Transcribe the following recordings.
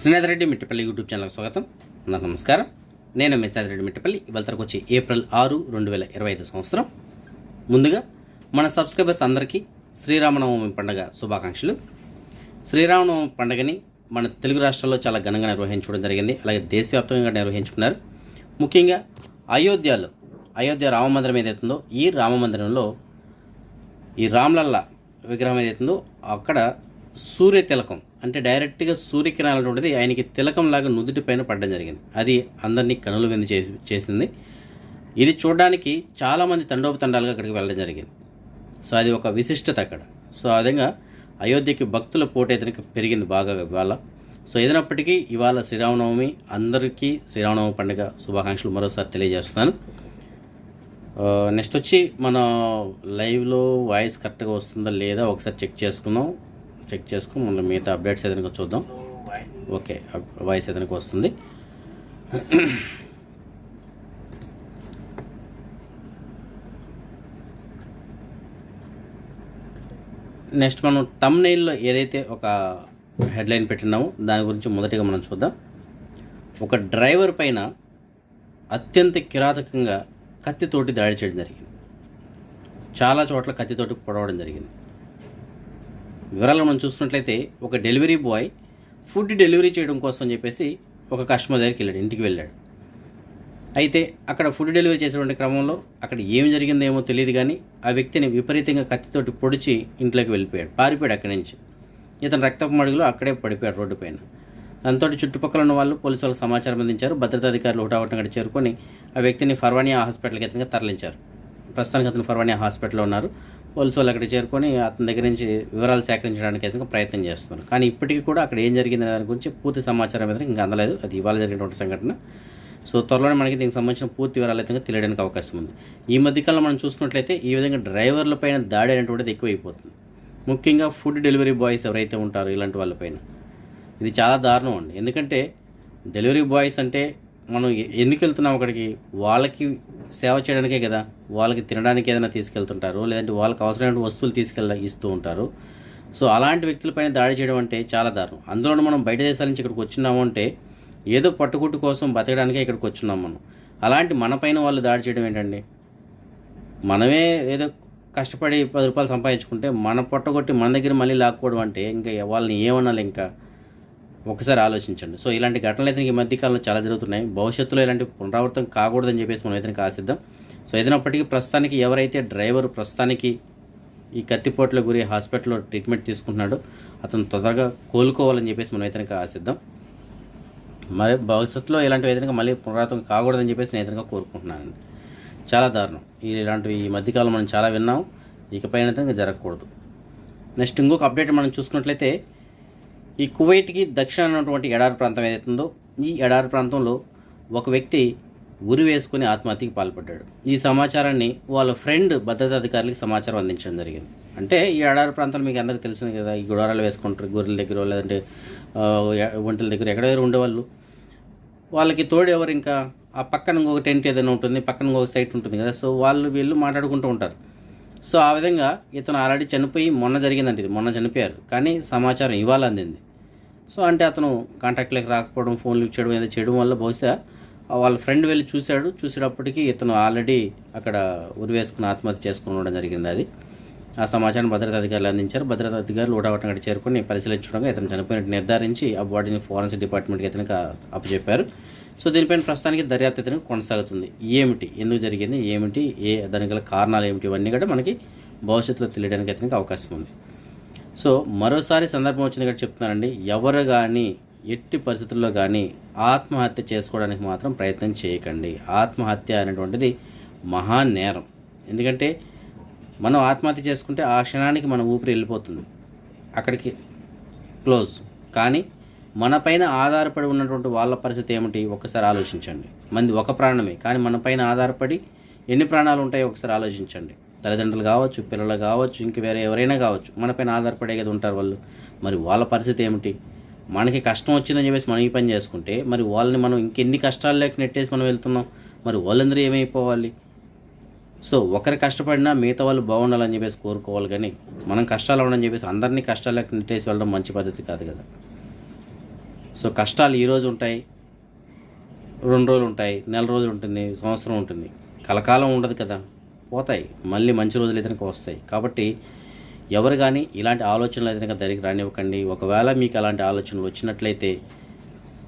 Srinath Reddy Mittapalli YouTube ఛానల్కి స్వాగతం. నా నమస్కారం. నేను మిర్చాద్ రెడ్డి మిట్టపల్లి. ఇవాళ తరకు వచ్చి ఏప్రిల్ ఆరు రెండు వేల ఇరవై ఐదు సంవత్సరం. ముందుగా మన సబ్స్క్రైబర్స్ అందరికీ శ్రీరామనవమి పండుగ శుభాకాంక్షలు. శ్రీరామనవమి పండుగని మన తెలుగు రాష్ట్రాల్లో చాలా ఘనంగా నిర్వహించడం జరిగింది. అలాగే దేశవ్యాప్తంగా నిర్వహించుకున్నారు. ముఖ్యంగా అయోధ్యలో అయోధ్య రామ మందిరం ఏదైతుందో ఈ రామ మందిరంలో ఈ రామ్లల్లా విగ్రహం ఏదైతుందో అక్కడ సూర్య తిలకం అంటే డైరెక్ట్గా సూర్యకిరణాలు అనేటువంటిది ఆయనకి తిలకం లాగా నుదుటి పైన పడడం జరిగింది. అది అందరినీ కనులు విందు చేసి చేసింది. ఇది చూడడానికి చాలామంది తండోపతండాలుగా అక్కడికి వెళ్ళడం జరిగింది. సో అది ఒక విశిష్టత అక్కడ. సో ఆ విధంగా అయోధ్యకి భక్తుల పోటీ పెరిగింది బాగా ఇవాళ. సో ఏదైనప్పటికీ ఇవాళ శ్రీరామనవమి అందరికీ శ్రీరామనవమి పండుగ శుభాకాంక్షలు మరోసారి తెలియజేస్తున్నాను. నెక్స్ట్ వచ్చి మన లైవ్లో వాయిస్ కరెక్ట్గా వస్తుందా లేదా ఒకసారి చెక్ చేసుకుందాం. చెక్ చేసుకుని మళ్ళీ మిగతా అప్డేట్స్ ఏదైనా చూద్దాం. ఓకే వాయిస్ ఏదైనా వస్తుంది. నెక్స్ట్ మనం తమ్నైల్లో ఏదైతే ఒక హెడ్లైన్ పెట్టినామో దాని గురించి మొదటిగా మనం చూద్దాం. ఒక డ్రైవర్ పైన అత్యంత కిరాతకంగా కత్తితోటి దాడి చేయడం జరిగింది. చాలా చోట్ల కత్తితోటి పొడవడం జరిగింది. వివరాలు మనం చూసినట్లయితే ఒక డెలివరీ బాయ్ ఫుడ్ డెలివరీ చేయడం కోసం అని చెప్పేసి ఒక కస్టమర్ దగ్గరికి వెళ్ళాడు ఇంటికి వెళ్ళాడు. అయితే అక్కడ ఫుడ్ డెలివరీ చేసేటువంటి క్రమంలో అక్కడ ఏం జరిగిందో ఏమో తెలియదు కానీ ఆ వ్యక్తిని విపరీతంగా కత్తితోటి పొడిచి ఇంట్లోకి వెళ్ళిపోయాడు పారిపోయాడు అక్కడి నుంచి. ఇతను రక్తపు మడుగులో అక్కడే పడిపోయాడు రోడ్డు పైన. దాంతో చుట్టుపక్కల ఉన్న వాళ్ళు పోలీసు వాళ్ళకి సమాచారం అందించారు భద్రతాధికారులు హుటాహుటిన అక్కడ చేరుకొని ఆ వ్యక్తిని ఫర్వానియా హాస్పిటల్కి ఇతనిగా తరలించారు. ప్రస్తుతానికి అతను ఫర్వానియా హాస్పిటల్లో ఉన్నారు. పోలీసు వాళ్ళు అక్కడ చేరుకొని అతని దగ్గర నుంచి వివరాలు సేకరించడానికి అయితే ప్రయత్నం చేస్తున్నారు. కానీ ఇప్పటికీ కూడా అక్కడ ఏం జరిగింది దాని గురించి పూర్తి సమాచారం అయితే ఇంకా అందలేదు. అది ఇవాళ జరిగినటువంటి సంఘటన. సో త్వరలోనే మనకి దీనికి సంబంధించిన పూర్తి వివరాలు అయితే తెలియడానికి అవకాశం ఉంది. ఈ మధ్యకాలంలో మనం చూసుకున్నట్లయితే ఈ విధంగా డ్రైవర్ల పైన దాడి అనేటువంటిది ఎక్కువైపోతుంది. ముఖ్యంగా ఫుడ్ డెలివరీ బాయ్స్ ఎవరైతే ఉంటారో ఇలాంటి వాళ్ళపైన ఇది చాలా దారుణం అండి. ఎందుకంటే డెలివరీ బాయ్స్ అంటే మనం ఎందుకు వెళ్తున్నాం అక్కడికి? వాళ్ళకి సేవ చేయడానికే కదా? వాళ్ళకి తినడానికి ఏదైనా తీసుకెళ్తుంటారు లేదంటే వాళ్ళకి అవసరమైన వస్తువులు తీసుకెళ్ళ ఇస్తూ ఉంటారు. సో అలాంటి వ్యక్తులపైన దాడి చేయడం అంటే చాలా దారుణం. అందులోనూ మనం బయట దేశాల నుంచి ఇక్కడికి వచ్చినాము అంటే ఏదో పట్టుకుట్టు కోసం బతకడానికే ఇక్కడికి వచ్చున్నాం మనం. అలాంటి మనపైన వాళ్ళు దాడి చేయడం ఏంటండి? మనమే ఏదో కష్టపడి పది రూపాయలు సంపాదించుకుంటే మన పొట్టగొట్టి మన దగ్గర మళ్ళీ లాక్కోవడం అంటే ఇంకా వాళ్ళని ఏమనాలి ఇంకా? ఒకసారి ఆలోచించండి. సో ఇలాంటి ఘటనలు అయితే ఈ మధ్యకాలంలో చాలా జరుగుతున్నాయి. భవిష్యత్తులో ఇలాంటి పునరావృతం కాకూడదని చెప్పేసి మనం అయితే ఆశిద్దాం సో ఏదైనప్పటికీ ప్రస్తుతానికి ఎవరైతే డ్రైవర్ ప్రస్తుతానికి ఈ కత్తిపోట్ల గురి హాస్పిటల్లో ట్రీట్మెంట్ తీసుకుంటున్నాడో అతను తొందరగా కోలుకోవాలని చెప్పేసి మనం అయితే ఆశిద్దాం మరి భవిష్యత్తులో ఇలాంటి ఏదైనా మళ్ళీ పునరావృతం కాకూడదని చెప్పేసి నేను ఏదైనా కోరుకుంటున్నానండి. చాలా దారుణం. ఇలాంటివి ఈ మధ్యకాలం మనం చాలా విన్నాం. ఇకపైన అయితే జరగకూడదు. నెక్స్ట్ ఇంకొక అప్డేట్ మనం చూసుకున్నట్లయితే ఈ కువైట్కి దక్షిణ ఉన్నటువంటి ఎడారి ప్రాంతం ఏదైతుందో ఈ ఎడారి ప్రాంతంలో ఒక వ్యక్తి ఉరి వేసుకుని ఆత్మహత్యకి పాల్పడ్డాడు. ఈ సమాచారాన్ని వాళ్ళ ఫ్రెండ్ భద్రతా అధికారులకు సమాచారం అందించడం జరిగింది. అంటే ఈ ఎడారి ప్రాంతాలు మీకు అందరికీ తెలిసింది కదా ఈ గుడారాలు వేసుకుంటారు గొర్రెల దగ్గర లేదంటే ఒంటల దగ్గర ఎక్కడ దగ్గర ఉండేవాళ్ళు. వాళ్ళకి తోడు ఎవరు ఇంకా? ఆ పక్కన ఇంకొక టెంట్ ఏదైనా ఉంటుంది పక్కన ఇంకొక సైట్ ఉంటుంది కదా సో వాళ్ళు వీళ్ళు మాట్లాడుకుంటూ ఉంటారు. సో ఆ విధంగా ఇతను ఆల్రెడీ చనిపోయి మొన్న జరిగిందంటే ఇది మొన్న చనిపోయారు. కానీ సమాచారం ఇవాళ అందింది. సో అంటే అతను కాంటాక్ట్లోకి రాకపోవడం ఫోన్లు ఇచ్చేయడం ఏదో చేయడం వల్ల బహుశా వాళ్ళ ఫ్రెండ్ వెళ్ళి చూశాడు. చూసేటప్పటికి ఇతను ఆల్రెడీ అక్కడ ఉరివేసుకుని ఆత్మహత్య చేసుకుని ఉండడం జరిగింది అది. ఆ సమాచారం భద్రతా అధికారులు అందించారు. భద్రతా అధికారులు ఊటవటం అక్కడ చేరుకొని పరిశీలించడంగా ఇతను చనిపోయినట్టు నిర్ధారించి ఆ బాడీని ఫారెన్సిక్ డిపార్ట్మెంట్కి ఇతనికి అప్పచెప్పారు. సో దీనిపైన ప్రస్తుతానికి దర్యాప్తు ఇతనికి కొనసాగుతుంది. ఏమిటి? ఎందుకు జరిగింది? ఏమిటి? ఏ దానికి గల కారణాలు ఏమిటి? ఇవన్నీ కూడా మనకి భవిష్యత్తులో తెలియడానికి ఇతనికి అవకాశం ఉంది. సో మరోసారి సందర్భం వచ్చిన ఇక్కడ చెప్తున్నానండి. ఎవరు కానీ ఎట్టి పరిస్థితుల్లో కానీ ఆత్మహత్య చేసుకోవడానికి మాత్రం ప్రయత్నం చేయకండి. ఆత్మహత్య అనేటువంటిది మహా నేరం ఎందుకంటే మనం ఆత్మహత్య చేసుకుంటే ఆ క్షణానికి మన ఊపిరి వెళ్ళిపోతుంది. అక్కడికి క్లోజ్. కానీ మనపైన ఆధారపడి ఉన్నటువంటి వాళ్ళ పరిస్థితి ఏమిటి? ఒక్కసారి ఆలోచించండి. మంది ఒక ప్రాణమే. కానీ మనపైన ఆధారపడి ఎన్ని ప్రాణాలు ఉంటాయో ఒకసారి ఆలోచించండి. తల్లిదండ్రులు కావచ్చు పిల్లలు కావచ్చు ఇంక వేరే ఎవరైనా కావచ్చు మనపైన ఆధారపడే కదా ఉంటారు వాళ్ళు. మరి వాళ్ళ పరిస్థితి ఏమిటి? మనకి కష్టం వచ్చిందని చెప్పేసి మనం ఈ పని చేసుకుంటే మరి వాళ్ళని మనం ఇంకెన్ని కష్టాలు లేక నెట్టేసి మనం వెళ్తున్నాం? మరి వాళ్ళందరూ ఏమైపోవాలి? సో ఒకరు కష్టపడినా మిగతా వాళ్ళు బాగుండాలని చెప్పేసి కోరుకోవాలి కానీ మనం కష్టాలు అవ్వడం చెప్పేసి అందరినీ కష్టాలకు నెట్టేసి వెళ్ళడం మంచి పద్ధతి కాదు కదా. సో కష్టాలు ఈరోజు ఉంటాయి రెండు రోజులు ఉంటాయి నెల రోజులు ఉంటుంది సంవత్సరం ఉంటుంది. కలకాలం ఉండదు కదా. పోతాయి. మళ్ళీ మంచి రోజులు అయితే వస్తాయి. కాబట్టి ఎవరు కానీ ఇలాంటి ఆలోచనలు అయితే కనుక దగ్గరికి రానివ్వకండి. ఒకవేళ మీకు అలాంటి ఆలోచనలు వచ్చినట్లయితే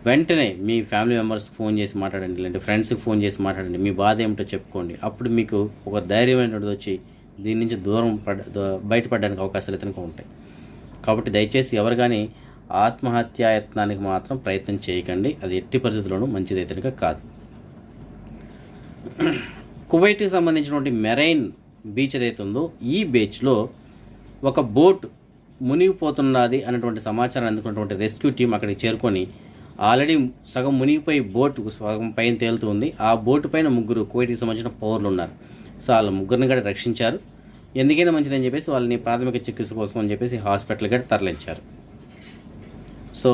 వెంటనే మీ ఫ్యామిలీ మెంబర్స్కి ఫోన్ చేసి మాట్లాడండి. లేదంటే ఫ్రెండ్స్కి ఫోన్ చేసి మాట్లాడండి. మీ బాధ ఏమిటో చెప్పుకోండి. అప్పుడు మీకు ఒక ధైర్యమైనది వచ్చి దీని నుంచి దూరం పడ బయటపడడానికి అవకాశాలు అయితే ఉంటాయి. కాబట్టి దయచేసి ఎవరు కానీ ఆత్మహత్యాయత్నానికి మాత్రం ప్రయత్నం చేయకండి. అది ఎట్టి పరిస్థితుల్లోనూ మంచిదైతే అయితే కాదు. కువైట్కి సంబంధించినటువంటి మెరైన్ బీచ్ ఏదైతే ఉందో ఈ బీచ్లో ఒక బోట్ మునిగిపోతున్నది అన్నటువంటి సమాచారం అందుకున్నటువంటి రెస్క్యూ టీం అక్కడికి చేరుకొని ఆల్రెడీ సగం మునిగిపోయి బోట్ సగం పైన తేలుతుంది ఆ బోటు పైన ముగ్గురు కువైట్కి సంబంధించిన పౌరులు ఉన్నారు. సో వాళ్ళ ముగ్గురిని కూడా రక్షించారు. ఎందుకైనా మంచిదని చెప్పేసి వాళ్ళని ప్రాథమిక చికిత్స కోసం అని చెప్పేసి హాస్పిటల్ కూడా తరలించారు. సో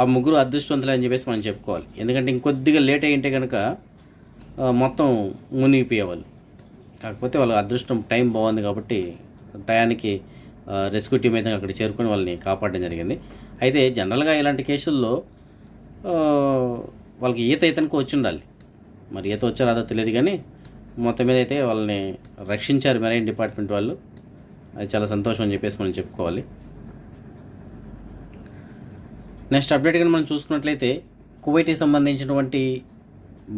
ఆ ముగ్గురు అదృష్టవంతులు అని చెప్పేసి మనం చెప్పుకోవాలి. ఎందుకంటే ఇంకొద్దిగా లేట్ అయ్యింటే కనుక మొత్తం మునిగిపోయేవాళ్ళు. కాకపోతే వాళ్ళ అదృష్టం టైం బాగుంది కాబట్టి టయానికి రెస్క్యూ టీమ్ అయితే అక్కడ చేరుకొని వాళ్ళని కాపాడడం జరిగింది. అయితే జనరల్గా ఇలాంటి కేసుల్లో వాళ్ళకి ఈత ఇతనికి వచ్చి ఉండాలి. మరి ఈత వచ్చారో అదో తెలియదు కానీ మొత్తం మీద అయితే వాళ్ళని రక్షించారు మెరైన్ డిపార్ట్మెంట్ వాళ్ళు. అది చాలా సంతోషం అని చెప్పేసి మనం చెప్పుకోవాలి. నెక్స్ట్ అప్డేట్ కానీ మనం చూసుకున్నట్లయితే కువైట్కి సంబంధించినటువంటి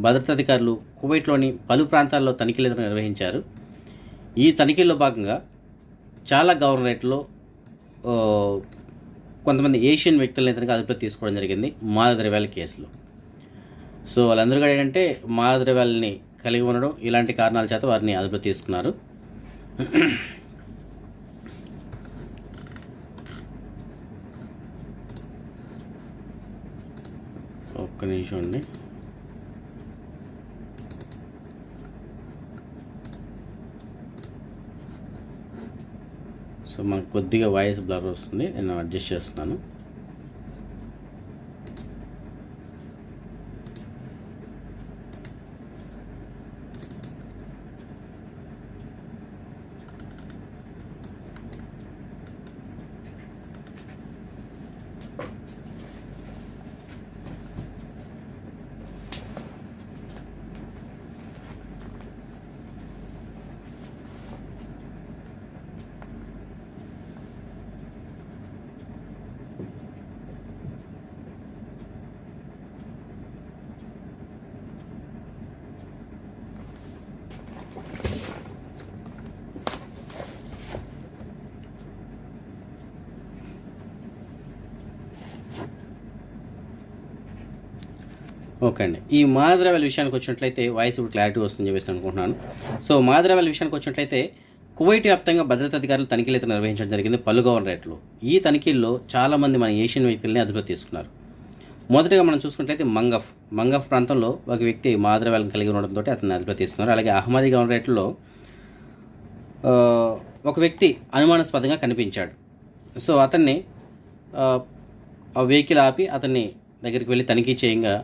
భద్రతాధికారులు కువైట్లోని పలు ప్రాంతాల్లో తనిఖీలు నిర్వహించారు. ఈ తనిఖీల్లో భాగంగా చాలా గవర్నరేట్లో కొంతమంది ఏషియన్ వ్యక్తులను ఇతనికి అదుపులో తీసుకోవడం జరిగింది మాదద్రవ్యాల కేసులో. సో వాళ్ళందరూ కూడా ఏంటంటే మాదద్రవ్యాలని కలిగి ఉండడం ఇలాంటి కారణాల చేత వారిని అదుపులో తీసుకున్నారు. ఒక్క నిమిషం అండి. సో మనకు కొద్దిగా వాయిస్ బ్లర్ వస్తుంది. నేను అడ్జస్ట్ చేస్తున్నాను. ఓకే అండి. ఈ మాదద్రవ్యాల విషయానికి వచ్చినట్లయితే వాయిస్ ఇప్పుడు క్లారిటీ వస్తుందని చెప్పేసి అనుకుంటున్నాను. సో మాదద్రవ్యాల విషయానికి వచ్చినట్లయితే కువైట్ వ్యాప్తంగా భద్రతా అధికారులు తనిఖీలు అయితే నిర్వహించడం జరిగింది పలు గవర్నరేట్లు. ఈ తనిఖీల్లో చాలామంది మన ఏషియన్ వ్యక్తుల్ని అదుపులో తీసుకున్నారు. మొదటగా మనం చూసుకున్నట్లయితే మంగఫ్. మంగఫ్ ప్రాంతంలో ఒక వ్యక్తి మాదద్రవ్యాలను కలిగి ఉండడంతో అతన్ని అదుపులో తీసుకున్నారు. అలాగే అహ్మదీ గవర్నరేట్లో ఒక వ్యక్తి అనుమానాస్పదంగా కనిపించాడు. సో అతన్ని ఆ వెహికల్ ఆపి అతన్ని దగ్గరికి వెళ్ళి తనిఖీ చేయంగా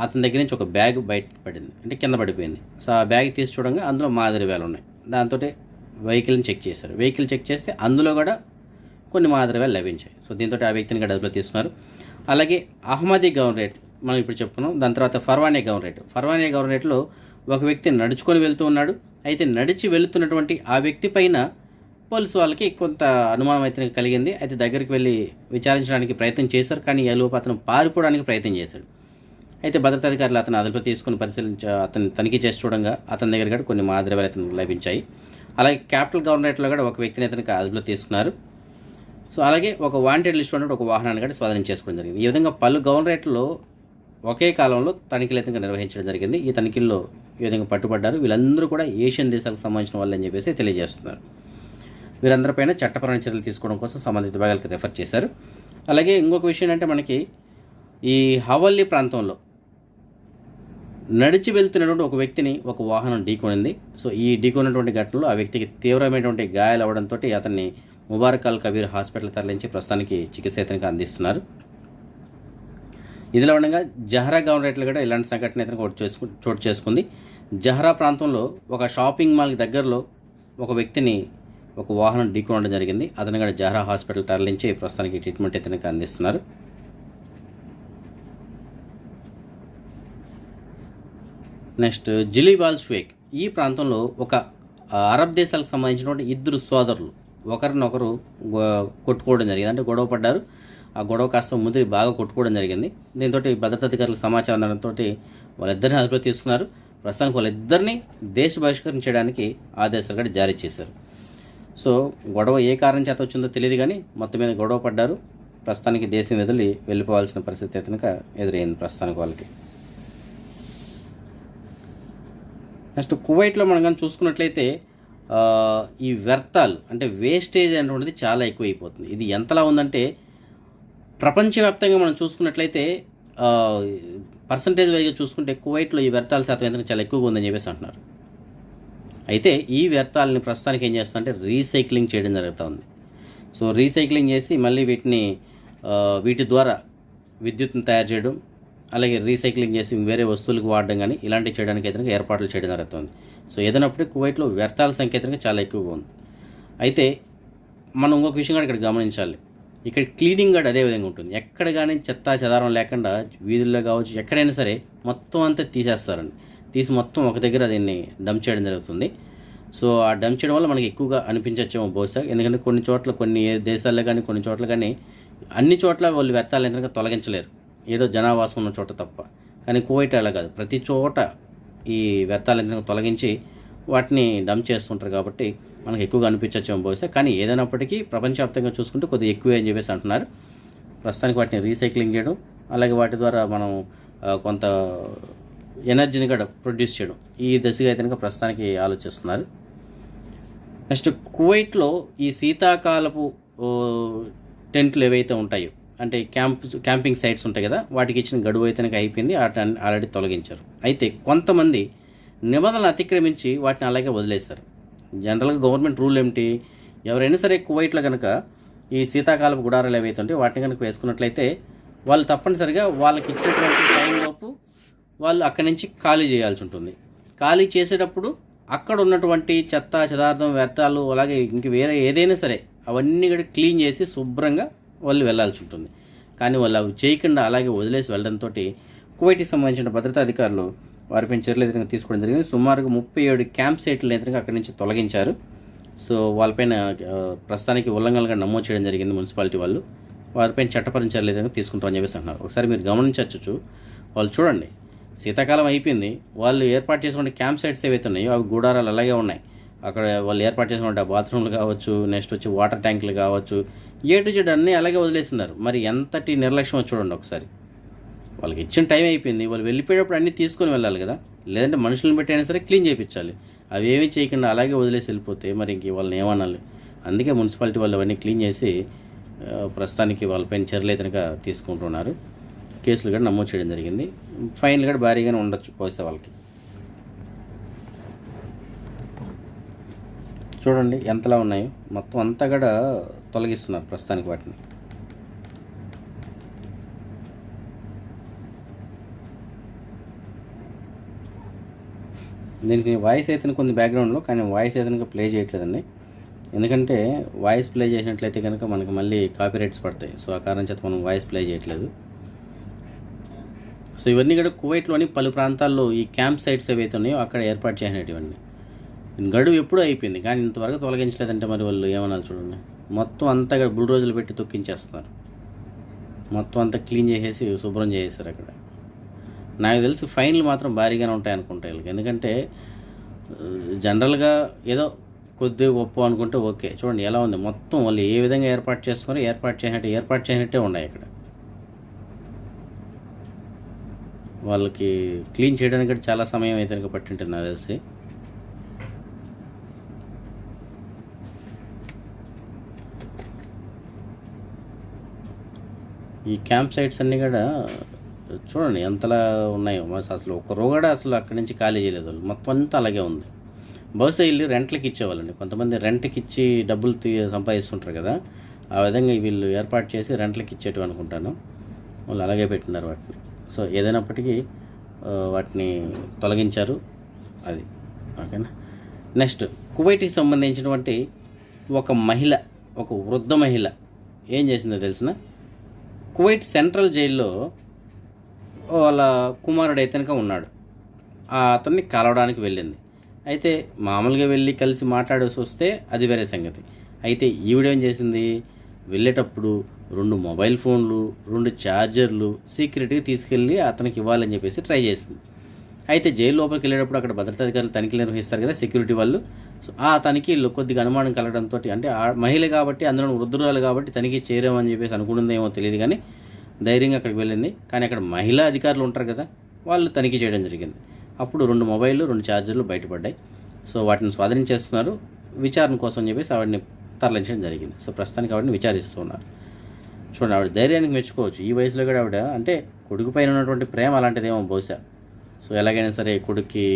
అతని దగ్గర నుంచి ఒక బ్యాగ్ బయట పడింది. అంటే కింద పడిపోయింది. సో ఆ బ్యాగ్ తీసి చూడంగా అందులో మాదిరివేలు ఉన్నాయి. దాంతో వెహికల్ని చెక్ చేశారు. వెహికల్ చెక్ చేస్తే అందులో కూడా కొన్ని మాదిరివేలు లభించాయి. సో దీంతో ఆ వ్యక్తిని కూడా అదుపులో తీసుకున్నారు. అలాగే అహ్మదీ గవర్నరేట్ మనం ఇప్పుడు చెప్పుకున్నాం. దాని తర్వాత ఫర్వానియా గవర్నరేట్ ఫర్వానియా గవర్నరేట్లో ఒక వ్యక్తి నడుచుకొని వెళ్తూ ఉన్నాడు. అయితే నడిచి వెళుతున్నటువంటి ఆ వ్యక్తి పైన పోలీసు వాళ్ళకి కొంత అనుమానం అయితే కలిగింది. అయితే దగ్గరికి వెళ్ళి విచారించడానికి ప్రయత్నం చేశారు. కానీ ఈ లోపు అతను పారిపోవడానికి ప్రయత్నం చేశాడు. అయితే భద్రతాధికారులు అతను అదుపులో తీసుకుని పరిశీలించ అతను తనిఖీ చేసి చూడంగా అతని దగ్గర కూడా కొన్ని మాదిరివేలు అతను లభించాయి. అలాగే క్యాపిటల్ గవర్నరేట్లో కూడా ఒక వ్యక్తిని అతనికి అదుపులో తీసుకున్నారు. సో అలాగే ఒక వాంటెడ్ లిస్ట్ ఉన్నట్టు ఒక వాహనాన్ని కూడా స్వాధీనం చేసుకోవడం జరిగింది. ఈ విధంగా పలు గవర్నరేట్లో ఒకే కాలంలో తనిఖీలు అయితే నిర్వహించడం జరిగింది. ఈ తనిఖీల్లో ఈ విధంగా పట్టుబడ్డారు. వీళ్ళందరూ కూడా ఏషియన్ దేశాలకు సంబంధించిన వాళ్ళు అని చెప్పేసి తెలియజేస్తున్నారు. వీరందరిపైన చట్టపరమైన చర్యలు తీసుకోవడం కోసం సంబంధిత విభాగాలకు రెఫర్ చేశారు. అలాగే ఇంకొక విషయం అంటే మనకి ఈ హవల్లీ ప్రాంతంలో నడిచి వెళ్తున్నటువంటి ఒక వ్యక్తిని ఒక వాహనం ఢీకొనింది. సో ఈ ఢీకొన్నటువంటి ఘటనలో ఆ వ్యక్తికి తీవ్రమైనటువంటి గాయాలు అవ్వడంతో అతన్ని ముబారక్ అల్ కబీర్ హాస్పిటల్ తరలించి ప్రస్తుతానికి చికిత్స ఇతనికి అందిస్తున్నారు. ఇదిలో ఉండగా జహరా గవర్నరేట్లు కూడా ఇలాంటి సంఘటన ఇతనికి చోటు చేసుకు చోటు చేసుకుంది. జహరా ప్రాంతంలో ఒక షాపింగ్ మాల్కి దగ్గరలో ఒక వ్యక్తిని ఒక వాహనం ఢీకొనడం జరిగింది. అతను కూడా జహరా హాస్పిటల్ తరలించి ప్రస్తుతానికి ట్రీట్మెంట్ ఇతనికి అందిస్తున్నారు. నెక్స్ట్ జిలీబాల్ షేక్ ఈ ప్రాంతంలో ఒక అరబ్ దేశాలకు సంబంధించినటువంటి ఇద్దరు సోదరులు ఒకరినొకరు కొట్టుకోవడం జరిగింది. అంటే గొడవ పడ్డారు. ఆ గొడవ కాస్త ముదిరి బాగా కొట్టుకోవడం జరిగింది. దీంతో భద్రతాధికారులకు సమాచారం అందడంతో వాళ్ళిద్దరిని అదుపులో తీసుకున్నారు. ప్రస్తుతానికి వాళ్ళిద్దరిని దేశ బహిష్కరణ చేయడానికి ఆదేశాలు కూడా జారీ చేశారు. సో గొడవ ఏ కారణం చేత వచ్చిందో తెలియదు కానీ మొత్తం మీద గొడవ పడ్డారు. ప్రస్తుతానికి దేశం వదిలి వెళ్ళిపోవాల్సిన పరిస్థితి అయితే కనుక ఎదురైంది ప్రస్తుతానికి వాళ్ళకి. నెక్స్ట్ కువైట్లో మనం కానీ చూసుకున్నట్లయితే ఈ వ్యర్థాలు అంటే వేస్టేజ్ అనేటువంటిది చాలా ఎక్కువైపోతుంది. ఇది ఎంతలా ఉందంటే ప్రపంచవ్యాప్తంగా మనం చూసుకున్నట్లయితే పర్సంటేజ్ వైజ్గా చూసుకుంటే కువైట్లో ఈ వ్యర్థాల శాతం ఎంత చాలా ఎక్కువగా ఉందని చెప్పేసి అంటున్నారు. అయితే ఈ వ్యర్థాలని ప్రస్తుతానికి ఏం చేస్తుందంటే రీసైక్లింగ్ చేయడం జరుగుతూ ఉంది. సో రీసైక్లింగ్ చేసి మళ్ళీ వీటిని వీటి ద్వారా విద్యుత్ని తయారు చేయడం అలాగే రీసైక్లింగ్ చేసి వేరే వస్తువులకు వాడడం కానీ ఇలాంటివి చేయడానికి అయితే ఏర్పాట్లు చేయడం జరుగుతుంది. సో ఏదైనప్పటికీ కువైట్లో వ్యర్థాల సంఖ్య అయితే చాలా ఎక్కువగా ఉంది. అయితే మనం ఇంకొక విషయం కూడా ఇక్కడ గమనించాలి. ఇక్కడ క్లీనింగ్ కూడా అదే విధంగా ఉంటుంది. ఎక్కడ కానీ చెత్త చెదారం లేకుండా వీధుల్లో కావచ్చు ఎక్కడైనా సరే మొత్తం అంతా తీసేస్తారండి. తీసి మొత్తం ఒక దగ్గర దీన్ని డంప్ చేయడం జరుగుతుంది. సో ఆ డంప్ చేయడం వల్ల మనకి ఎక్కువగా అనిపించచ్చేమో బహుశా. ఎందుకంటే కొన్ని చోట్ల కొన్ని దేశాల్లో కానీ కొన్ని చోట్ల కానీ అన్ని చోట్ల వాళ్ళు వ్యర్థాలు ఎందుకంటే తొలగించలేరు. ఏదో జనావాసం ఉన్న చోట తప్ప. కానీ కువైట్ అలా కాదు. ప్రతి చోట ఈ వ్యర్థాలను తొలగించి వాటిని డంప్ చేస్తుంటారు కాబట్టి మనకు ఎక్కువగా అనిపించవచ్చు బహుశా. కానీ ఏదైనప్పటికీ ప్రపంచవ్యాప్తంగా చూసుకుంటే కొద్దిగా ఎక్కువే అని చెప్పేసి అంటున్నారు. ప్రస్తుతానికి వాటిని రీసైక్లింగ్ చేయడం అలాగే వాటి ద్వారా మనం కొంత ఎనర్జీని కూడా ప్రొడ్యూస్ చేయడం ఈ దశగా అయితే కనుక ప్రస్తుతానికి ఆలోచిస్తున్నారు. నెక్స్ట్ కువైట్లో ఈ శీతాకాలపు టెంట్లు ఏవైతే ఉంటాయో అంటే క్యాంప్ క్యాంపింగ్ సైట్స్ ఉంటాయి కదా వాటికి ఇచ్చిన గడువు అయితే అయిపోయింది వాటిని ఆల్రెడీ తొలగించారు. అయితే కొంతమంది నిబంధనలు అతిక్రమించి వాటిని అలాగే వదిలేస్తారు జనరల్గా గవర్నమెంట్ రూల్ ఏమిటి? ఎవరైనా సరే కువైట్లో కనుక ఈ శీతాకాలపు గుడారాలు ఏవైతే ఉంటాయో వాటిని కనుక వేసుకున్నట్లయితే వాళ్ళు తప్పనిసరిగా వాళ్ళకి ఇచ్చినటువంటి టైంలోపు వాళ్ళు అక్కడి నుంచి ఖాళీ చేయాల్సి ఉంటుంది. ఖాళీ చేసేటప్పుడు అక్కడ ఉన్నటువంటి చెత్త చెదార్థం వ్యర్థాలు అలాగే ఇంక వేరే ఏదైనా సరే అవన్నీ కూడా క్లీన్ చేసి శుభ్రంగా వాళ్ళు వెళ్ళాల్సి ఉంటుంది. కానీ వాళ్ళు అవి చేయకుండా అలాగే వదిలేసి వెళ్ళడంతో కువైట్కి సంబంధించిన భద్రతా అధికారులు వారిపై చర్యలు ఎదురుగా తీసుకోవడం జరిగింది. సుమారుగా ముప్పై ఏడు క్యాంప్ సైట్లు ఎదురుగా అక్కడి నుంచి తొలగించారు. సో వాళ్ళపైన ప్రస్తుతానికి ఉల్లంఘనలుగా నమోదు చేయడం జరిగింది మున్సిపాలిటీ వాళ్ళు. వారిపైన చట్టపరం చర్యలు ఏదైనా తీసుకుంటామని చెప్పేసి అంటున్నారు. ఒకసారి మీరు గమనించవచ్చు వాళ్ళు చూడండి. శీతాకాలం అయిపోయింది. వాళ్ళు ఏర్పాటు చేసుకుంటే క్యాంప్ సైట్స్ ఏవైతే ఉన్నాయో అవి గూడారాలు అలాగే ఉన్నాయి. అక్కడ వాళ్ళు ఏర్పాటు చేసినటువంటి బాత్రూమ్లు కావచ్చు నెక్స్ట్ వచ్చి వాటర్ ట్యాంకులు కావచ్చు ఏ టు జెడ్ అన్నీ అలాగే వదిలేస్తున్నారు. మరి ఎంతటి నిర్లక్ష్యం వచ్చి చూడండి ఒకసారి. వాళ్ళకి ఇచ్చిన టైం అయిపోయింది. వాళ్ళు వెళ్ళిపోయేటప్పుడు అన్నీ తీసుకొని వెళ్ళాలి కదా. లేదంటే మనుషులను పెట్టైనా సరే క్లీన్ చేయించాలి అవి ఏమీ చేయకుండా అలాగే వదిలేసి వెళ్ళిపోతే మరి ఇంక వాళ్ళని ఏమనాలి? అందుకే మున్సిపాలిటీ వాళ్ళు అవన్నీ క్లీన్ చేసి ప్రస్తుతానికి వాళ్ళపైన చర్యలు అయితే తీసుకుంటున్నారు. కేసులు కూడా నమోదు చేయడం జరిగింది. ఫైన్లు కూడా భారీగానే ఉండొచ్చు పోస్తే వాళ్ళకి. చూడండి ఎంతలా ఉన్నాయో. మొత్తం అంతా కూడా తొలగిస్తున్నారు ప్రస్తుతానికి వాటిని. దీనికి వాయిస్ అయితే కొన్ని బ్యాక్గ్రౌండ్లో కానీ వాయిస్ అయితే ప్లే చేయట్లేదండి. ఎందుకంటే వాయిస్ ప్లే చేసినట్లయితే కనుక మనకి మళ్ళీ కాపీరైట్స్ పడతాయి. సో ఆ కారణం చేత మనం వాయిస్ ప్లే చేయట్లేదు. సో ఇవన్నీ కూడా కువైట్లోని పలు ప్రాంతాల్లో ఈ క్యాంప్ సైట్స్ ఏవైతే ఉన్నాయో అక్కడ ఏర్పాటు చేసినటువంటి గడువు ఎప్పుడూ అయిపోయింది. కానీ ఇంతవరకు తొలగించలేదంటే మరి వాళ్ళు ఏమనాలి చూడండి. మొత్తం అంతా ఇక్కడ బుల్ రోజులు పెట్టి తొక్కించేస్తున్నారు. మొత్తం అంతా క్లీన్ చేసేసి శుభ్రం చేసేస్తారు అక్కడ. నాకు తెలిసి ఫైన్లు మాత్రం భారీగానే ఉంటాయి అనుకుంటా వీళ్ళకి. ఎందుకంటే జనరల్గా ఏదో కొద్ది గొప్ప అనుకుంటే ఓకే. చూడండి ఎలా ఉంది. మొత్తం వాళ్ళు ఏ విధంగా ఏర్పాటు చేసుకుని ఏర్పాటు చేసినట్టు ఏర్పాటు చేసినట్టే ఉన్నాయి ఇక్కడ వాళ్ళకి క్లీన్ చేయడానికి చాలా సమయం అయితే పట్టింటుంది నాకు తెలిసి. ఈ క్యాంప్ సైట్స్ అన్నీ కూడా చూడండి ఎంతలా ఉన్నాయో. మరి అసలు ఒక్క కూడా అసలు అక్కడి నుంచి ఖాళీ చేయలేదు వాళ్ళు. మొత్తం అంతా అలాగే ఉంది. బహుశా వీళ్ళు రెంట్లకి ఇచ్చేవాళ్ళండి. కొంతమంది రెంట్కి ఇచ్చి డబ్బులు తీ సంపాదిస్తుంటారు కదా. ఆ విధంగా వీళ్ళు ఏర్పాటు చేసి రెంట్లకి ఇచ్చేటివి అనుకుంటాను. వాళ్ళు అలాగే పెట్టినారు వాటిని. సో ఏదైనప్పటికీ వాటిని తొలగించారు. అది. ఓకేనా? నెక్స్ట్ కువైట్కి సంబంధించినటువంటి ఒక మహిళ ఒక వృద్ధ మహిళ ఏం చేసిందో తెలిసిన కువైట్ సెంట్రల్ జైల్లో వాళ్ళ కుమారుడు అయితేనక ఉన్నాడు. ఆ అతన్ని కలవడానికి వెళ్ళింది. అయితే మామూలుగా వెళ్ళి కలిసి మాట్లాడేసి వస్తే అది వేరే సంగతి. అయితే ఈవిడేం చేసింది? వెళ్ళేటప్పుడు రెండు మొబైల్ ఫోన్లు రెండు ఛార్జర్లు సీక్రెట్గా తీసుకెళ్ళి అతనికి ఇవ్వాలని చెప్పేసి ట్రై చేసింది. అయితే జైలు లోపలికి వెళ్ళేటప్పుడు అక్కడ భద్రతాధికారులు తనిఖీలు నిర్వహిస్తారు కదా సెక్యూరిటీ వాళ్ళు. సో ఆ తనిఖీలు కొద్దిగా అనుమానం కలగడంతో అంటే ఆ మహిళ కాబట్టి అందులో వృద్ధురాలు కాబట్టి తనిఖీ చేయరేమని చెప్పేసి అనుకుంటుందేమో తెలియదు కానీ ధైర్యంగా అక్కడికి వెళ్ళింది. కానీ అక్కడ మహిళా అధికారులు ఉంటారు కదా వాళ్ళు తనిఖీ చేయడం జరిగింది. అప్పుడు రెండు మొబైల్లు రెండు ఛార్జర్లు బయటపడ్డాయి. సో వాటిని స్వాధీనం చేస్తున్నారు. విచారణ కోసం అని చెప్పేసి ఆవిడని తరలించడం జరిగింది. సో ప్రస్తుతానికి ఆవిడని విచారిస్తున్నారు చూడండి ఆవిడ ధైర్యానికి మెచ్చుకోవచ్చు. ఈ వయసులో కూడా ఆవిడ అంటే కొడుకు పైన ఉన్నటువంటి ప్రేమ అలాంటిదేమో బహుశా. సో ఎలాగైనా సరే కొడుక్కి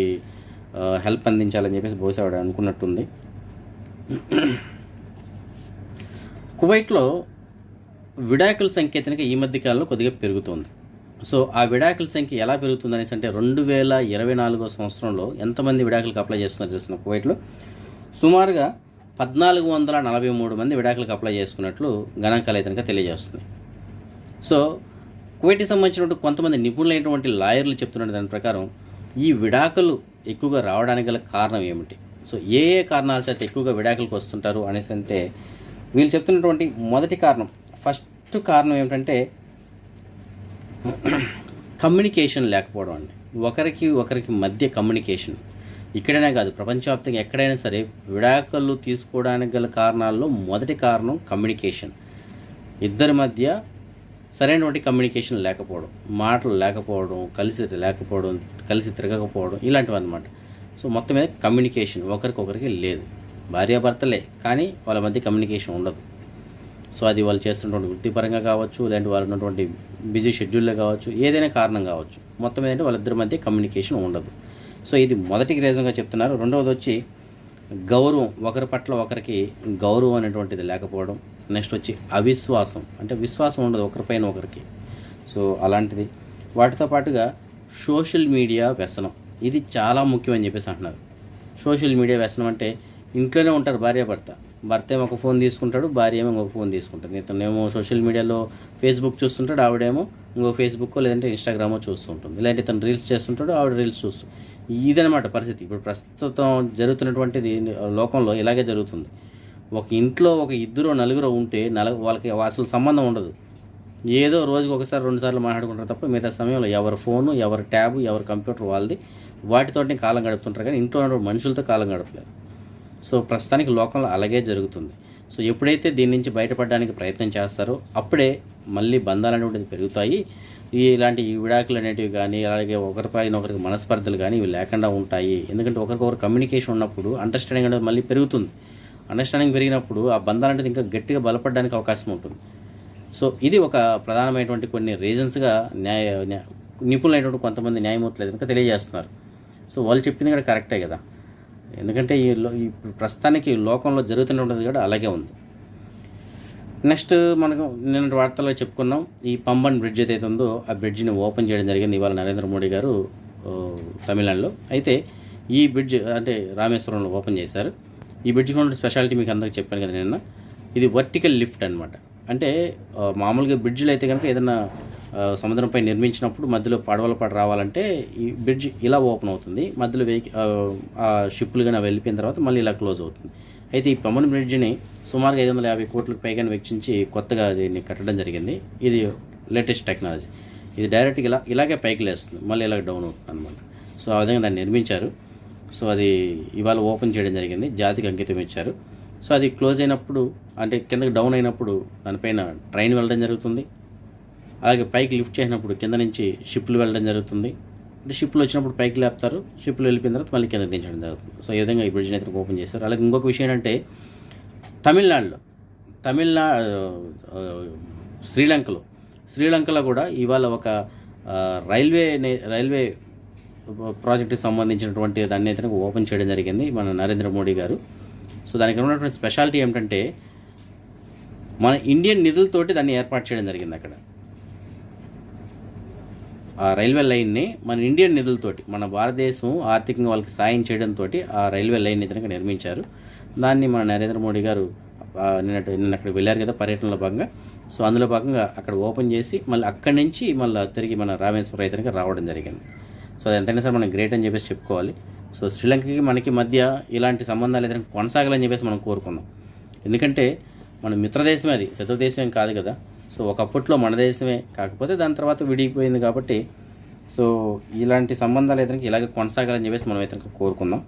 హెల్ప్ అందించాలని చెప్పేసి బహుశా ఆవిడ అనుకున్నట్టుంది. కువైట్లో విడాకుల సంఖ్య కనుక ఈ మధ్య కాలంలో కొద్దిగా పెరుగుతుంది. సో ఆ విడాకుల సంఖ్య ఎలా పెరుగుతుంది అనేసి అంటే రెండు వేల ఇరవై నాలుగో సంవత్సరంలో ఎంతమంది విడాకులకు అప్లై చేస్తున్నారో తెలిసిన కువైట్లో? సుమారుగా పద్నాలుగు వందల నలభై మూడు మంది విడాకులకు అప్లై చేసుకున్నట్లు గణాంకాలు అయితే తెలియజేస్తుంది సో కువైట్కి సంబంధించినటువంటి కొంతమంది నిపుణులైనటువంటి లాయర్లు చెప్తున్న దాని ప్రకారం ఈ విడాకులు ఎక్కువగా రావడానికి గల కారణం ఏమిటి? సో ఏ ఏ కారణాల చేత ఎక్కువగా విడాకులకు వస్తుంటారు అనేసి అంటే వీళ్ళు చెప్తున్నటువంటి మొదటి కారణం. ఫస్ట్ కారణం ఏమిటంటే కమ్యూనికేషన్ లేకపోవడం అండి. ఒకరికి ఒకరికి మధ్య కమ్యూనికేషన్. ఇక్కడైనా కాదు ప్రపంచవ్యాప్తంగా ఎక్కడైనా సరే విడాకులు తీసుకోవడానికి గల కారణాల్లో మొదటి కారణం కమ్యూనికేషన్. ఇద్దరి మధ్య సరైనటువంటి కమ్యూనికేషన్ లేకపోవడం మాటలు లేకపోవడం కలిసి లేకపోవడం కలిసి తిరగకపోవడం ఇలాంటివి అనమాట సో మొత్తం మీద కమ్యూనికేషన్ ఒకరికొకరికి లేదు. భార్యాభర్తలే కానీ వాళ్ళ మధ్య కమ్యూనికేషన్ ఉండదు. సో అది వాళ్ళు చేస్తున్నటువంటి వృత్తిపరంగా కావచ్చు లేదంటే వాళ్ళు ఉన్నటువంటి బిజీ షెడ్యూల్లో కావచ్చు ఏదైనా కారణం కావచ్చు. మొత్తం ఏంటంటే వాళ్ళిద్దరి మధ్య కమ్యూనికేషన్ ఉండదు. సో ఇది మొదటి రీజన్గా చెప్తున్నారు. రెండవది వచ్చి గౌరవం ఒకరి పట్ల ఒకరికి గౌరవం అనేటువంటిది లేకపోవడం నెక్స్ట్ వచ్చి అవిశ్వాసం. అంటే విశ్వాసం ఉండదు ఒకరిపైన ఒకరికి. సో అలాంటిది. వాటితో పాటుగా సోషల్ మీడియా వ్యసనం. ఇది చాలా ముఖ్యం అని చెప్పేసి అంటున్నారు. సోషల్ మీడియా వ్యసనం అంటే ఇంట్లోనే ఉంటారు భార్య భర్త. భర్త ఏమో ఒక ఫోన్ తీసుకుంటాడు భార్య ఏమో ఇంకొక ఫోన్ తీసుకుంటుంది. ఇతనేమో సోషల్ మీడియాలో ఫేస్బుక్ చూస్తుంటాడు ఆవిడేమో ఇంకో ఫేస్బుక్ లేదంటే ఇన్స్టాగ్రామో చూస్తుంటుంది. లేదంటే ఇతను రీల్స్ చేస్తుంటాడు ఆవిడ రీల్స్ చూస్తూ ఇదనమాట పరిస్థితి. ఇప్పుడు ప్రస్తుతం జరుగుతున్నటువంటిది లోకంలో ఇలాగే జరుగుతుంది. ఒక ఇంట్లో ఒక ఇద్దరు నలుగురు ఉంటే నలు వాళ్ళకి అసలు సంబంధం ఉండదు. ఏదో రోజుకి ఒకసారి రెండు సార్లు మాట్లాడుకుంటారు తప్ప మిగతా సమయంలో ఎవరి ఫోను ఎవరి ట్యాబ్ ఎవరి కంప్యూటర్ వాళ్ళది. వాటితోటి కాలం గడుపుతుంటారు కానీ ఇంట్లో ఉన్న మనుషులతో కాలం గడపలేరు. సో ప్రస్తుతానికి లోకంలో అలాగే జరుగుతుంది. సో ఎప్పుడైతే దీని నుంచి బయటపడడానికి ప్రయత్నం చేస్తారో అప్పుడే మళ్ళీ బంధాలు అనేటువంటిది పెరుగుతాయి. ఇలాంటి విడాకులు అనేటివి కానీ అలాగే ఒకరిపైన ఒకరికి మనస్పర్ధలు కానీ ఇవి లేకుండా ఉంటాయి. ఎందుకంటే ఒకరికొకరు కమ్యూనికేషన్ ఉన్నప్పుడు అండర్స్టాండింగ్ అనేది మళ్ళీ పెరుగుతుంది. అండర్స్టాండింగ్ పెరిగినప్పుడు ఆ బంధాలు అనేది ఇంకా గట్టిగా బలపడడానికి అవకాశం ఉంటుంది. సో ఇది ఒక ప్రధానమైనటువంటి కొన్ని రీజన్స్గా న్యాయ నిపుణులైనటువంటి కొంతమంది న్యాయమూర్తులు కనుక తెలియజేస్తున్నారు. సో వాళ్ళు చెప్పింది కూడా కరెక్టే కదా. ఎందుకంటే ఈ ప్రస్తుతానికి లోకంలో జరుగుతున్నటువంటిది కూడా అలాగే ఉంది. నెక్స్ట్ మనకు నిన్నటి వార్తల్లో చెప్పుకున్నాం ఈ పంబన్ బ్రిడ్జ్ ఏదైతే ఉందో ఆ బ్రిడ్జిని ఓపెన్ చేయడం జరిగింది ఇవాళ నరేంద్ర మోడీ గారు తమిళనాడులో. అయితే ఈ బ్రిడ్జ్ అంటే రామేశ్వరంలో ఓపెన్ చేశారు. ఈ బ్రిడ్జ్ ఉన్న స్పెషాలిటీ మీకు అందరికి చెప్పాను కదా నిన్న. ఇది వర్టికల్ లిఫ్ట్ అనమాట అంటే మామూలుగా బ్రిడ్జ్లు అయితే కనుక ఏదైనా సముద్రంపై నిర్మించినప్పుడు మధ్యలో పడవల పడ రావాలంటే ఈ బ్రిడ్జ్ ఇలా ఓపెన్ అవుతుంది. మధ్యలో వెహికల్ ఆ షిప్లు కానీ వెళ్ళిపోయిన తర్వాత మళ్ళీ ఇలా క్లోజ్ అవుతుంది. అయితే ఈ పమన్ బ్రిడ్జిని సుమారుగా ఐదు వందల యాభై కోట్లకు పైగా వెచ్చించి కొత్తగా దీన్ని కట్టడం జరిగింది. ఇది లేటెస్ట్ టెక్నాలజీ. ఇది డైరెక్ట్గా ఇలా ఇలాగే పైకి లేస్తుంది. మళ్ళీ ఇలాగ డౌన్ అవుతుంది అనమాట సో ఆ విధంగా దాన్ని నిర్మించారు. సో అది ఇవాళ ఓపెన్ చేయడం జరిగింది. జాతికి అంకితం ఇచ్చారు. సో అది క్లోజ్ అయినప్పుడు అంటే కిందకి డౌన్ అయినప్పుడు దానిపైన ట్రైన్ వెళ్ళడం జరుగుతుంది. అలాగే పైకి లిఫ్ట్ చేసినప్పుడు కింద నుంచి షిప్లు వెళ్ళడం జరుగుతుంది. అంటే షిప్లో వచ్చినప్పుడు పైకి లేపుతారు షిప్లో వెళ్ళిపోయిన తర్వాత మళ్ళీ కింద దించడం జరుగుతుంది. సో ఈ విధంగా ఈ బ్రిడ్జ్ని అయితే ఓపెన్ చేస్తారు అలాగే ఇంకొక విషయం ఏంటంటే తమిళనాడులో తమిళనాడు శ్రీలంకలో శ్రీలంకలో కూడా ఇవాళ ఒక రైల్వే రైల్వే ప్రాజెక్టుకి సంబంధించినటువంటి దాన్ని అయితే ఓపెన్ చేయడం జరిగింది మన నరేంద్ర మోడీ గారు. సో దానికి ఉన్నటువంటి స్పెషాలిటీ ఏమిటంటే మన ఇండియన్ నిధులతోటి దాన్ని ఏర్పాటు చేయడం జరిగింది అక్కడ. ఆ రైల్వే లైన్ని మన ఇండియన్ నిధులతోటి మన భారతదేశం ఆర్థికంగా వాళ్ళకి సాయం చేయడంతో ఆ రైల్వే లైన్ ఇతనికి నిర్మించారు. దాన్ని మన నరేంద్ర మోడీ గారు ఆ, నిన్నటి నిన్న అక్కడ వెళ్ళారు కదా పర్యటనలో భాగంగా. సో అందులో భాగంగా అక్కడ ఓపెన్ చేసి మళ్ళీ అక్కడి నుంచి మళ్ళీ తిరిగి మన రామేశ్వర ఇతనికి రావడం జరిగింది. సో అది ఎంతైనా సరే మనం గ్రేట్ అని చెప్పేసి చెప్పుకోవాలి. సో శ్రీలంకకి మనకి మధ్య ఇలాంటి సంబంధాలు ఏదైనా కొనసాగాలని చెప్పేసి మనం కోరుకున్నాం. ఎందుకంటే మన మిత్రదేశమే అది శత్రు దేశం ఏం కాదు కదా. సో ఒకప్పట్లో మన దేశమే కాకపోతే దాని తర్వాత విడిగిపోయింది కాబట్టి సో ఇలాంటి సంబంధాలు అయితే ఇలాగే కొనసాగాలని చెప్పేసి మనం అయితే కోరుకుందాం.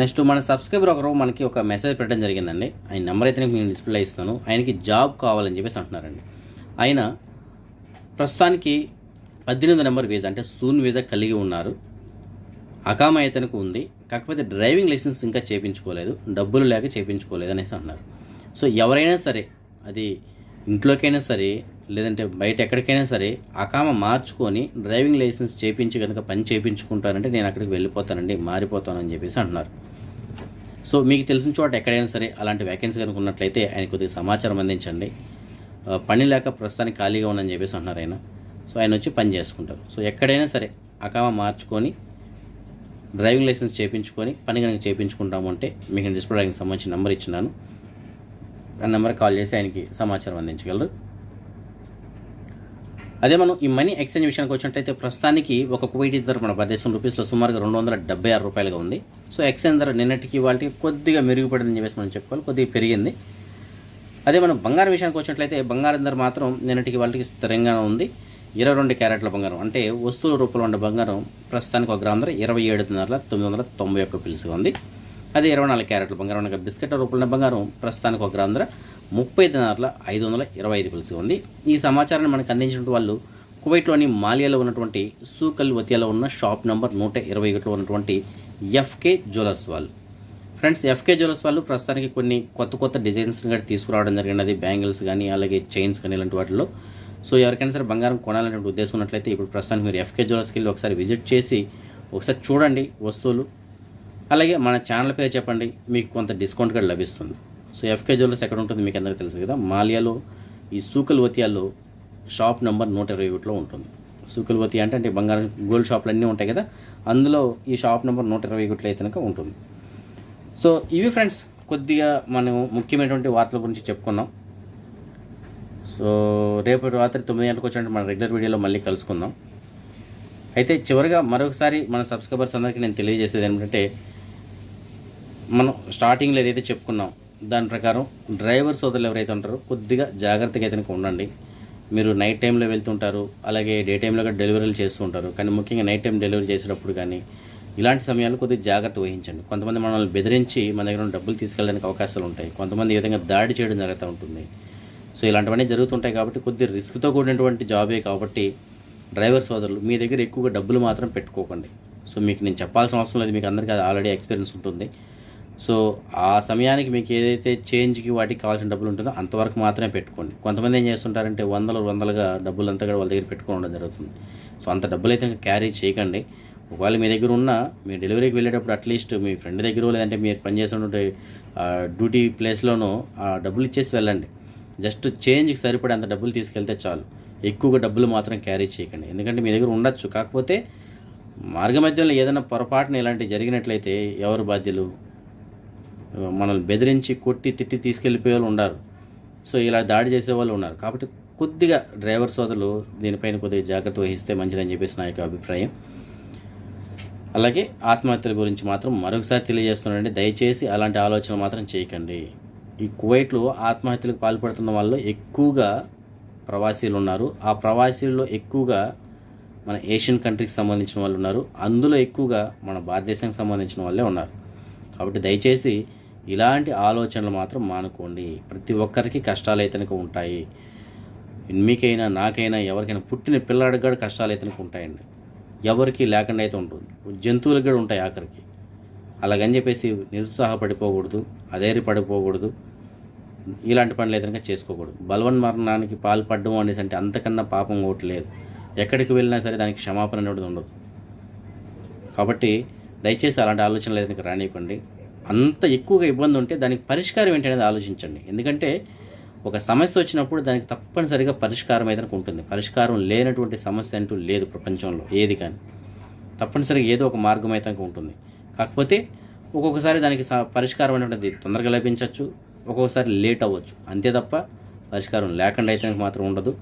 నెక్స్ట్ మన సబ్స్క్రైబర్ ఒకరు మనకి ఒక మెసేజ్ పెట్టడం జరిగిందండి. ఆయన నెంబర్ అయితే నేను డిస్ప్లే ఇస్తాను. ఆయనకి జాబ్ కావాలని చెప్పేసి అంటున్నారండి. ఆయన ప్రస్తుతానికి పద్దెనిమిది నెంబర్ వీజా అంటే సూన్ వీజా కలిగి ఉన్నారు. అకామ అయితేనకు ఉంది. కాకపోతే డ్రైవింగ్ లైసెన్స్ ఇంకా చేయించుకోలేదు డబ్బులు లేక చేయించుకోలేదు అనేసి అన్నారు సో ఎవరైనా సరే అది ఇంట్లోకైనా సరే లేదంటే బయట ఎక్కడికైనా సరే అకామ మార్చుకొని డ్రైవింగ్ లైసెన్స్ చేయించి కనుక పని చేయించుకుంటానంటే నేను అక్కడికి వెళ్ళిపోతానండి మారిపోతానని చెప్పేసి అంటున్నారు. సో మీకు తెలిసిన చోట ఎక్కడైనా సరే అలాంటి వ్యాకెన్సీ కనుక ఉన్నట్లయితే ఆయన కొద్దిగా సమాచారం అందించండి. పని లేక ప్రస్తుతానికి ఖాళీగా ఉందని చెప్పేసి అంటున్నారు ఆయన. సో ఆయన వచ్చి పని చేసుకుంటారు. సో ఎక్కడైనా సరే అకామ మార్చుకొని డ్రైవింగ్ లైసెన్స్ చేయించుకొని పని కనుక చేయించుకుంటాము అంటే మీకు డిస్ప్లే ఆయనకి సంబంధించిన నెంబర్ ఇచ్చినాను ఆ నెంబర్ కాల్ చేసి ఆయనకి సమాచారం అందించగలరు. అదే మనం ఈ మనీ ఎక్స్చేంజ్ విషయానికి వచ్చినట్టయితే ప్రస్తుతానికి ఒక కువైట్ ధర మన పదిహేను రూపీస్లో సుమారుగా రెండు వందల డెబ్బై ఆరు రూపాయలుగా ఉంది. సో ఎక్స్చేంజ్ ధర నిన్నటికి వాళ్ళకి కొద్దిగా మెరుగుపడిందని చెప్పేసి మనం చెప్పుకోవాలి. కొద్దిగా పెరిగింది. అదే మనం బంగారం విషయానికి వచ్చినట్లయితే బంగారం ధర మాత్రం నిన్నటికి వాళ్ళకి స్థిరంగా ఉంది. ఇరవై రెండు క్యారెట్ల బంగారం అంటే వస్తువుల రూపంలో ఉన్న బంగారం ప్రస్తుతానికి ఒక గ్రామ ధర ఇరవై ఏడున్నర తొమ్మిది వందల తొంభై ఒక్క పిలుసుగా ఉంది. అదే ఇరవై నాలుగు క్యారెట్ల బంగారం. అనగా బిస్కెట్ రూపంలో బంగారం ప్రస్తుతానికి ఒక గ్రాంధ్ర ముప్పై దినార్ల ఐదు వందల ఇరవై ఐదు కలిసి ఉంది. ఈ సమాచారాన్ని మనకు అందించిన వాళ్ళు కువైట్లోని మాలియాలో ఉన్నటువంటి సూకల్ వతియాలో ఉన్న షాప్ నెంబర్ నూట ఇరవై ఒకటిలో ఉన్నటువంటి ఎఫ్కే జ్యువెలర్స్ వాళ్ళు. ఫ్రెండ్స్ ఎఫ్కే జ్యువెలర్స్ వాళ్ళు ప్రస్తుతానికి కొన్ని కొత్త కొత్త డిజైన్స్ కూడా తీసుకురావడం జరిగినది. బ్యాంగిల్స్ కానీ అలాగే చైన్స్ కానీ ఇలాంటి వాటిలో సో ఎవరికైనా సరే బంగారం కొనాలనే ఉద్దేశం ఉన్నట్లయితే ఇప్పుడు ప్రస్తుతానికి మీరు ఎఫ్కే జ్యువెలర్స్కి వెళ్ళి ఒకసారి విజిట్ చేసి ఒకసారి చూడండి వస్తువులు. అలాగే మన ఛానల్ పేరు చెప్పండి. మీకు కొంత డిస్కౌంట్ కూడా లభిస్తుంది. సో ఎఫ్కే జ్యువెలర్స్ ఎక్కడ ఉంటుంది మీకు అందరికీ తెలుసు కదా? మాలియాలో ఈ సూకల్ వతియాలో షాప్ నెంబర్ నూట ఇరవై ఒకటిలో ఉంటుంది. సూకల్ వతి అంటే అంటే బంగారం గోల్డ్ షాపులు అన్నీ ఉంటాయి కదా? అందులో ఈ షాప్ నెంబర్ నూట ఇరవై ఒకటిలో అయితే కనుక ఉంటుంది. సో ఇవి ఫ్రెండ్స్ కొద్దిగా మనం ముఖ్యమైనటువంటి వార్తల గురించి చెప్పుకున్నాం. సో రేపు రాత్రి తొమ్మిది గంటలకు వచ్చినట్టు మన రెగ్యులర్ వీడియోలో మళ్ళీ కలుసుకుందాం. అయితే చివరిగా మరొకసారి మన సబ్స్క్రైబర్స్ అందరికీ నేను తెలియజేసేది ఏంటంటే మనం స్టార్టింగ్లో ఏదైతే చెప్పుకున్నాం దాని ప్రకారం డ్రైవర్ సోదరులు ఎవరైతే ఉంటారో కొద్దిగా జాగ్రత్తగా అయితే ఉండండి. మీరు నైట్ టైంలో వెళ్తుంటారు అలాగే డే టైంలో కూడా డెలివరీలు చేస్తూ ఉంటారు. కానీ ముఖ్యంగా నైట్ టైం డెలివరీ చేసేటప్పుడు కానీ ఇలాంటి సమయాల్లో కొద్దిగా జాగ్రత్త వహించండి. కొంతమంది మనల్ని బెదిరించి మన దగ్గర ఉన్న డబ్బులు తీసుకెళ్ళడానికి అవకాశాలు ఉంటాయి. కొంతమంది ఈ విధంగా దాడి చేయడం జరుగుతూ ఉంటుంది. సో ఇలాంటివన్నీ జరుగుతుంటాయి కాబట్టి కొద్ది రిస్క్తో కూడినటువంటి జాబే కాబట్టి డ్రైవర్ సోదరులు మీ దగ్గర ఎక్కువగా డబ్బులు మాత్రం పెట్టుకోకండి. సో మీకు నేను చెప్పాల్సిన అవసరం లేదు. మీకు అందరికీ ఆల్రెడీ ఎక్స్పీరియన్స్ ఉంటుంది. సో ఆ సమయానికి మీకు ఏదైతే చేంజ్కి వాటికి కావాల్సిన డబ్బులు ఉంటుందో అంతవరకు మాత్రమే పెట్టుకోండి. కొంతమంది ఏం చేస్తుంటారంటే వందలు వందలుగా డబ్బులు అంతా కూడా వాళ్ళ దగ్గర పెట్టుకోవడం జరుగుతుంది. సో అంత డబ్బులు అయితే క్యారీ చేయకండి. ఒకవేళ మీ దగ్గర ఉన్న మీ డెలివరీకి వెళ్ళేటప్పుడు అట్లీస్ట్ మీ ఫ్రెండ్ దగ్గర లేదంటే మీరు పనిచేస్తున్నటువంటి డ్యూటీ ప్లేస్లోనూ ఆ డబ్బులు ఇచ్చేసి వెళ్ళండి. జస్ట్ చేంజ్కి సరిపడే అంత డబ్బులు తీసుకెళ్తే చాలు. ఎక్కువగా డబ్బులు మాత్రం క్యారీ చేయకండి. ఎందుకంటే మీ దగ్గర ఉండొచ్చు. కాకపోతే మార్గ మధ్యలో ఏదైనా పొరపాటున ఇలాంటివి జరిగినట్లయితే ఎవరు బాధ్యులు? మనల్ని బెదిరించి కొట్టి తిట్టి తీసుకెళ్ళిపోయే వాళ్ళు ఉన్నారు. సో ఇలా దాడి చేసే వాళ్ళు ఉన్నారు. కాబట్టి కొద్దిగా డ్రైవర్ సోదరులు దీనిపైన కొద్దిగా జాగ్రత్త వహిస్తే మంచిదని చెప్పేసి నా యొక్క అభిప్రాయం. అలాగే ఆత్మహత్యల గురించి మాత్రం మరొకసారి తెలియజేస్తున్నానండి. దయచేసి అలాంటి ఆలోచన మాత్రం చేయకండి. ఈ కువైట్లో ఆత్మహత్యలకు పాల్పడుతున్న వాళ్ళు ఎక్కువగా ప్రవాసీలు ఉన్నారు. ఆ ప్రవాసీల్లో ఎక్కువగా మన ఏషియన్ కంట్రీకి సంబంధించిన వాళ్ళు ఉన్నారు. అందులో ఎక్కువగా మన భారతదేశానికి సంబంధించిన వాళ్ళే ఉన్నారు. కాబట్టి దయచేసి ఇలాంటి ఆలోచనలు మాత్రం మానుకోండి. ప్రతి ఒక్కరికి కష్టాలు అయితే ఉంటాయి. మీకైనా నాకైనా ఎవరికైనా పుట్టిన పిల్లాడికి కూడా కష్టాలు అయితేనక ఉంటాయండి. ఎవరికి లేకుండా అయితే ఉంటుంది జంతువులకు కూడా ఉంటాయి ఆఖరికి. అలాగని చెప్పేసి నిరుత్సాహపడిపోకూడదు అధైర్యపడిపోకూడదు ఇలాంటి పనులు అయితే చేసుకోకూడదు. బలవన్ మరణానికి పాల్పడడం అనేసి అంటే అంతకన్నా పాపం ఒకటి లేదు. ఎక్కడికి వెళ్ళినా సరే దానికి క్షమాపణ అనేది ఉండదు. కాబట్టి దయచేసి అలాంటి ఆలోచనలు అయితే రానివ్వండి. అంత ఎక్కువగా ఇబ్బంది ఉంటే దానికి పరిష్కారం ఏంటి అనేది ఆలోచించండి. ఎందుకంటే ఒక సమస్య వచ్చినప్పుడు దానికి తప్పనిసరిగా పరిష్కారం అయితే ఉంటుంది. పరిష్కారం లేనటువంటి సమస్య అంటూ లేదు ప్రపంచంలో ఏది కానీ. తప్పనిసరిగా ఏదో ఒక మార్గం అయితే ఉంటుంది. కాకపోతే ఒక్కొక్కసారి దానికి స- పరిష్కారం అనేటువంటిది తొందరగా లభించవచ్చు. ఒక్కొక్కసారి లేట్ అవ్వచ్చు. అంతే తప్ప పరిష్కారం లేకుండా అయితే మాత్రం ఉండదు.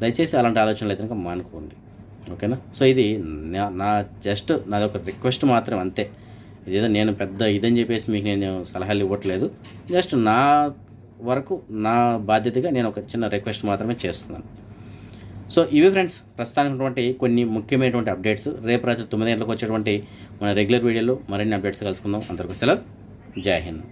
దయచేసి అలాంటి ఆలోచనలు అయితే మానుకోండి. ఓకేనా? సో ఇది నా నా జస్ట్ నాది ఒక రిక్వెస్ట్ మాత్రం అంతే. ఇదేదో నేను పెద్ద ఇదని చెప్పేసి మీకు నేను సలహాలు ఇవ్వట్లేదు. జస్ట్ నా వరకు నా బాధ్యతగా నేను ఒక చిన్న రిక్వెస్ట్ మాత్రమే చేస్తున్నాను. సో ఇవి ఫ్రెండ్స్ ప్రస్తుతానికి కొన్ని ముఖ్యమైనటువంటి అప్డేట్స్ రేపు రాత్రి తొమ్మిది గంటలకు వచ్చేటువంటి మన రెగ్యులర్ వీడియోలో మరిన్ని అప్డేట్స్ కలుసుకుందాం. అందరికీ సెలవు. జై హింద్.